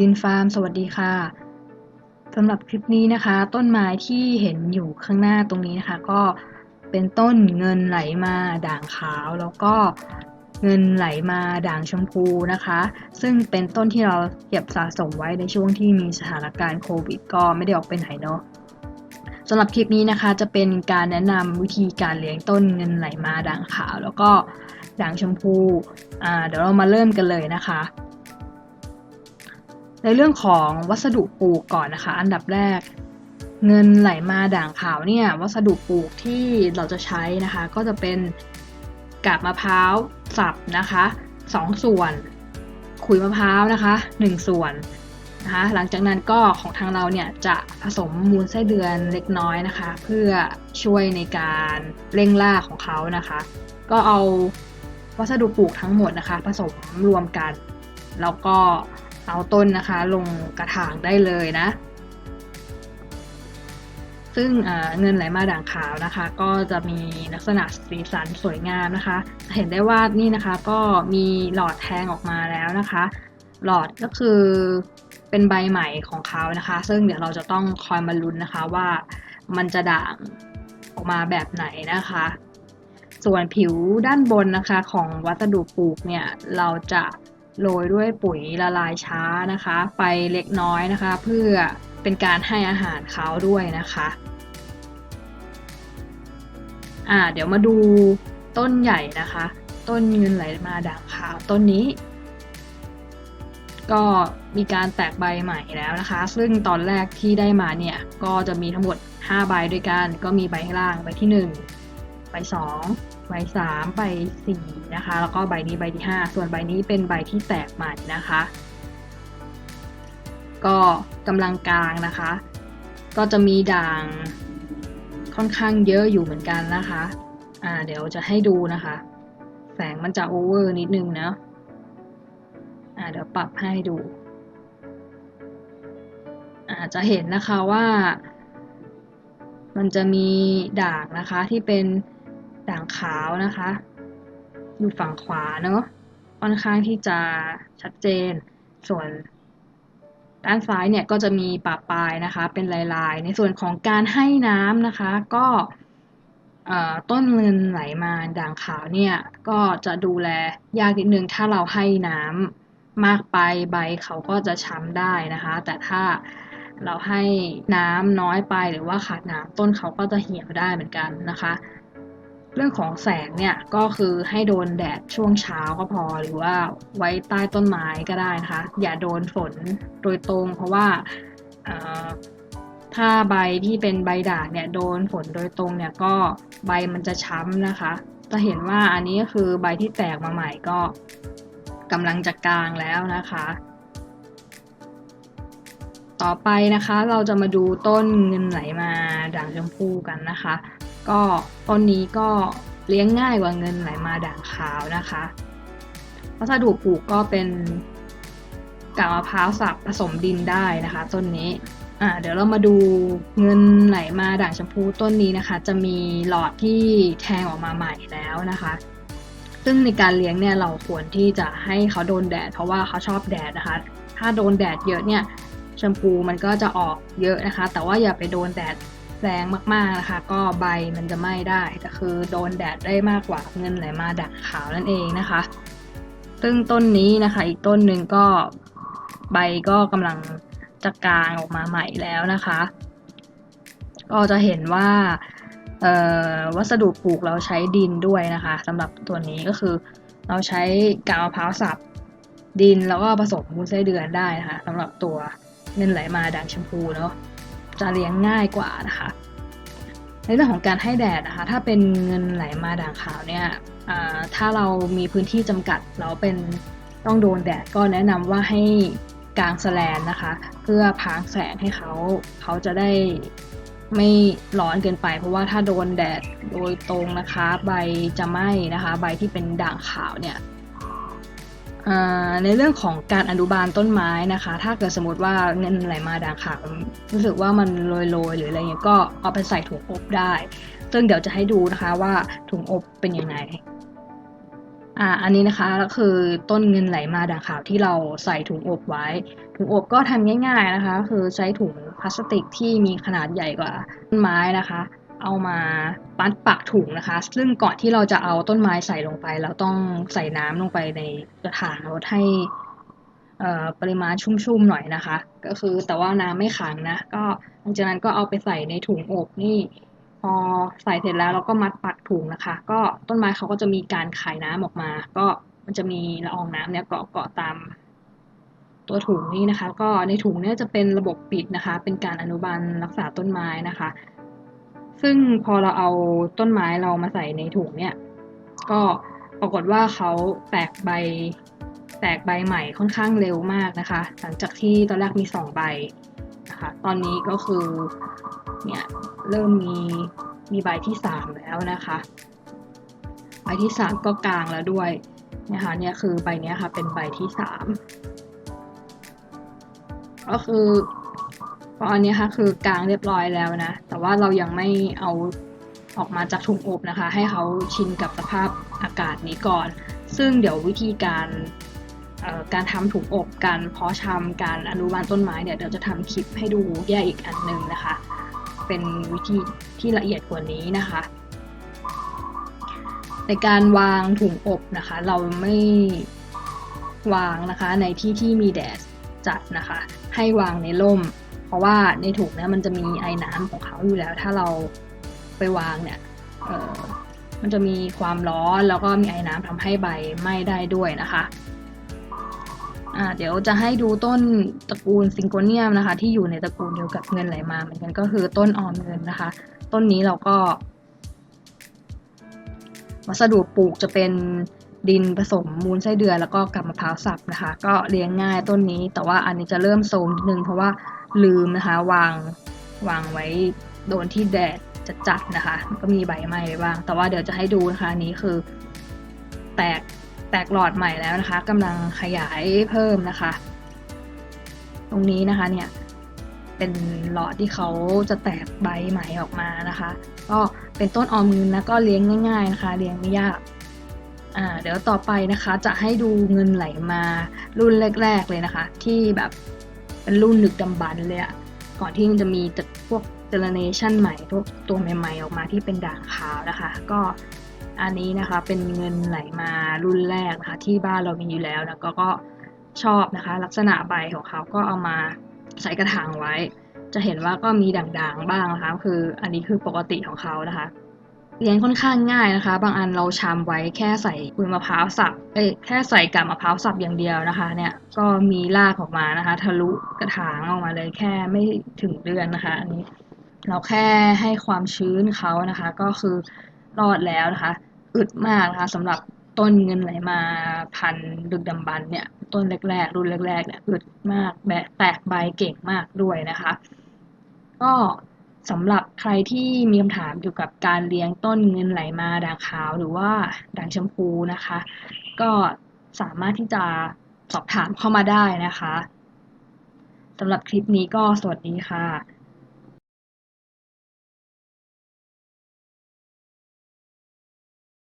ดินฟาร์ม สวัสดีค่ะสำหรับคลิปนี้นะคะ ต้นไม้ที่เห็นอยู่ข้างหน้าตรงนี้นะคะ ก็เป็นต้นเงินไหลมาด่างขาว แล้วก็เงินไหลมาด่างชมพูนะคะ ซึ่งเป็นต้นที่เราเก็บสะสมไว้ในช่วงที่มีสถานการณ์โควิด ก็ไม่ได้ออกไปไหนเนาะสำหรับคลิปนี้นะคะจะเป็นการแนะนำวิธีการเลี้ยงต้นเงินไหลมาด่างขาว แล้วก็ด่างชมพู อ่าเดี๋ยวเรามาเริ่มกันเลยนะคะ ในเรื่องของวัสดุปลูกก่อนนะคะ อันดับแรก เงินไหลมาด่างขาวเนี่ยวัสดุปลูกที่เราจะใช้นะคะ ก็จะเป็นกาบมะพร้าวสับนะคะสองส่วน ขุยมะพร้าวนะคะหนึ่งส่วนนะคะหลังจากนั้นก็ของทางเราเนี่ยจะผสมมูลไส้เดือนเล็กน้อยนะคะ เพื่อช่วยในการเร่งล่าของเขานะคะ ก็เอาวัสดุปลูกทั้งหมดนะคะ ผสมรวมกัน แล้วก็ เอาต้นนะคะลงกระถางได้เลยนะ ซึ่งเงินไหลมาด่างขาวนะคะ ก็จะมีลักษณะสีสันสวยงามนะคะ เห็นได้ว่านี่นะคะก็มีหลอดแทงออกมาแล้วนะคะ หลอดก็คือเป็นใบใหม่ของเขานะคะ ซึ่งเดี๋ยวเราจะต้องคอยมาลุ้นนะคะว่ามันจะด่างออกมาแบบไหนนะคะ ส่วนผิวด้านบนนะคะของวัสดุปลูกเนี่ยเราจะ โรยด้วยปุ๋ยละลายช้านะคะ ไปเล็กน้อยนะคะ เพื่อเป็นการให้อาหารเขาด้วยนะคะอ่าเดี๋ยวมาดูต้นใหญ่นะคะ ต้นเงินไหลมาด่างขาวต้นนี้ ก็มีการแตกใบใหม่แล้วนะคะ ซึ่งตอนแรกที่ได้มาเนี่ยก็จะมีทั้งหมด 5 ใบด้วยกัน ก็มีใบข้างล่างใบที่ 1 ใบ 2 ใบ3ใบ4นะคะ แล้วก็ใบนี้ใบที่5ส่วนใบนี้เป็นใบที่แตกใหม่นะคะ ก็กำลังกลางนะคะ ก็จะมีด่างค่อนข้างเยอะอยู่เหมือนกันนะคะ อ่า เดี๋ยวจะให้ดูนะคะ แสงมันจะโอเวอร์นิดนึงนะอ่า เดี๋ยวปรับให้ดูอ่าจะเห็นนะคะว่า มันจะมีด่างนะคะที่เป็น ด่างขาวนะคะ อยู่ฝั่งขวาเนาะค่อนข้างที่จะชัดเจน ส่วนด้านซ้ายเนี่ยก็จะมีปะปลายนะคะ เป็นลายๆ ในส่วนของการให้น้ำนะคะ ก็ต้นเงินไหลมาด่างขาวเนี่ยก็จะดูแลยากนิดนึงถ้าเราให้น้ำมากไปใบเขาก็จะช้ำได้นะคะ แต่ถ้าเราให้น้ำน้อยไปหรือว่าขาดน้ำต้นเขาก็จะเหี่ยวได้เหมือนกันนะคะ เรื่องของแสงเนี่ยก็คือให้โดนแดดช่วงเช้าก็พอหรือว่าไว้ใต้ต้นไม้ก็ได้นะคะ อย่าโดนฝนโดยตรง เพราะว่าถ้าใบที่เป็นใบด่างเนี่ยโดนฝนโดยตรงเนี่ยก็ใบมันจะช้ำนะคะ จะเห็นว่าอันนี้ก็คือใบที่แตกมาใหม่ก็กำลังจะกลางแล้วนะคะ ต่อไปนะคะเราจะมาดูต้นเงินไหลมาด่างชมพูกันนะคะ ก็ต้นนี้ก็เลี้ยงง่ายกว่าเงินไหลมาด่างขาวนะคะวัสดุปลูกก็เป็นกาบมะพร้าวสับผสมดินได้นะคะ ต้นนี้อ่าเดี๋ยวเรามาดูเงินไหลมาด่างชมพูต้นนี้นะคะ จะมีหลอดที่แทงออกมาใหม่แล้วนะคะ ซึ่งในการเลี้ยงเนี่ยเราควรที่จะให้เขาโดนแดด เพราะว่าเขาชอบแดดนะคะ ถ้าโดนแดดเยอะเนี่ยชมพูมันก็จะออกเยอะนะคะ แต่ว่าอย่าไปโดนแดด แรงมากๆนะคะ ก็ใบมันจะไหม้ได้ก็คือโดนแดดได้มากกว่าเงินไหลมาดักขาวนั่นเองนะคะ ซึ่งต้นนี้นะคะ อีกต้นหนึ่งก็ใบก็กำลังจะกลางออกมาใหม่แล้วนะคะ ก็จะเห็นว่าวัสดุปลูกเราใช้ดินด้วยนะคะสำหรับตัวนี้ก็คือเราใช้กาวมะพร้าวสับดินแล้วก็ผสมมูลไส้เดือนได้นะคะสำหรับตัวเงินไหลมาด่างชมพูเนาะ จะเลี้ยงง่ายกว่านะคะ ในเรื่องของการให้แดดนะคะ ถ้าเป็นเงินไหลมาด่างขาวเนี่ยถ้าเรามีพื้นที่จำกัดเราเป็นต้องโดนแดดก็แนะนำว่าให้กางแสแลนนะคะ เพื่อพางแสงให้เขาเขาจะได้ไม่ร้อนเกินไป เพราะว่าถ้าโดนแดดโดยตรงนะคะ ใบจะไหม้นะคะ ใบที่เป็นด่างขาวเนี่ย ในเรื่องของการอนุบาลต้นไม้นะคะ ถ้าเกิดสมมติว่าเงินไหลมาด่างขาวรู้สึกว่ามันโรยๆหรืออะไรเงี้ยก็เอาไปใส่ถุงอบได้ ซึ่งเดี๋ยวจะให้ดูนะคะว่าถุงอบเป็นยังไงอ่าอันนี้นะคะก็คือต้นเงินไหลมาด่างขาวที่เราใส่ถุงอบไว้ ถุงอบก็ทำง่าย ๆนะคะ คือใช้ถุงพลาสติกที่มีขนาดใหญ่กว่าต้นไม้นะคะ เอามาปั้นปักถุงนะคะ ซึ่งก่อนที่เราจะเอาต้นไม้ใส่ลงไป เราต้องใส่น้ำลงไปในกระถางลดให้ปริมาณชุ่มๆหน่อยนะคะ ก็คือแต่ว่าน้ำไม่ขังนะ ก็หลังจากนั้นก็เอาไปใส่ในถุงอบนี่ พอใส่เสร็จแล้วเราก็มัดปักถุงนะคะ ก็ต้นไม้เขาก็จะมีการขายน้ำออกมา ก็มันจะมีละอองน้ำเนี่ยเกาะเกาะตามตัวถุงนี้นะคะ ก็ในถุงเนี่ยจะเป็นระบบปิดนะคะ เป็นการอนุบาลรักษาต้นไม้นะคะ ซึ่งพอเราเอาต้นไม้เรามาใส่ในถุงเนี่ย ก็ปรากฏว่าเขาแตกใบ แตกใบใหม่ค่อนข้างเร็วมากนะคะ หลังจากที่ตอนแรกมีสองใบนะคะ ตอนนี้ก็คือเนี่ยเริ่มมีมีใบที่สามแล้วนะคะ ใบที่สามก็กลางแล้วด้วยนะคะเนี่ยคือใบนี้ค่ะเป็นใบที่สามก็คือพออันนี้ค่ะคือกลางเรียบร้อยแล้วนะต ว่าเรายังไม่เอาออกมาจากถุงอบนะคะ ให้เขาชินกับสภาพอากาศนี้ก่อน ซึ่งเดี๋ยววิธีการการทำถุงอบ การเพาะชำการอนุบาลต้นไม้เนี่ยเดี๋ยวจะทำคลิปให้ดูแยกอีกอันหนึ่งนะคะ เป็นวิธีที่ละเอียดกว่านี้นะคะ ในการวางถุงอบนะคะ เราไม่วางนะคะในที่ที่มีแดดจัดนะคะ ให้วางในร่ม เพราะว่าในถุงเนี่ยมันจะมีไอ้น้ำของเขาอยู่แล้ว ถ้าเราไปวางเนี่ยมันจะมีความร้อนแล้วก็มีไอ้น้ำทำให้ใบไหม้ได้ด้วยนะคะอ่าเดี๋ยวจะให้ดูต้นตระกูลซิงโกเนียมนะคะ ที่อยู่ในตระกูลเดียวกับเงินไหลมาเหมือนกันก็คือต้นออมเงินนะคะ ต้นนี้เราก็ วัสดุปลูกจะเป็นดินผสมมูลไส้เดือนแล้วก็กับมะพร้าวสับนะคะ ก็เลี้ยงง่ายต้นนี้ แต่ว่าอันนี้จะเริ่มโซมนิดนึงเพราะว่า ลืมนะคะ วางวางไว้โดนที่แดดจัดๆนะคะก็มีใบไหม้บ้าง แต่ว่าเดี๋ยวจะให้ดูนะคะนนี้คือ แตกแตกหลอดใหม่แล้วนะคะกำลังขยายเพิ่มนะคะ ตรงนี้นะคะเนี่ยเป็นหลอดที่เขาจะแตกใบใหม่ออกมานะคะ ก็เป็นต้นออมเงินนะก็เลี้ยงง่าย ๆนะคะ เลี้ยงไม่ยากอ่าเดี๋ยวต่อไปนะคะจะให้ดูเงินไหลมารุ่นแรก ๆเลยนะคะ ที่แบบ เป็นรุ่นหนึกดำบันเลยอะก่อนที่มันจะมีพวกเจเนเรชันใหม่พวกตัวใหม่ ๆ ออกมาที่เป็นด่างขาวนะคะ ก็อันนี้นะคะเป็นเงินไหลมารุ่นแรกนะคะ ที่บ้านเรามีอยู่แล้วแล้วก็ก็ชอบนะคะ ลักษณะใบของเขาก็เอามาใส่กระถางไว้ จะเห็นว่าก็มีด่างๆบ้างนะคะ คืออันนี้คือปกติของเขานะคะ เลี้ยงค่อนข้างง่ายนะคะ บางอันเราชามไว้แค่ใส่กุยมะพร้าวสับเอ้แค่ใส่กาบมะพร้าวสับอย่างเดียวนะคะ เนี่ยก็มีรากออกมานะคะ ทะลุกระถางออกมาเลยแค่ไม่ถึงเดือนนะคะ อันนี้ เราแค่ให้ความชื้นเขานะคะ ก็คือรอดแล้วนะคะ อึดมากนะคะสำหรับต้นเงินไหลมาพันดึกดำบันเนี่ยต้นแรกๆ รุ่นแรกๆเนี่ยอึดมากแบะแตกใบเก่งมากด้วยนะคะ ก็ สำหรับใครที่มีคำถามเกี่ยวกับการเลี้ยงต้นเงินไหลมาด่างขาวหรือว่าด่างชมพูนะคะ ก็สามารถที่จะสอบถามเข้ามาได้นะคะสำหรับคลิปนี้ก็สวัสดีค่ะ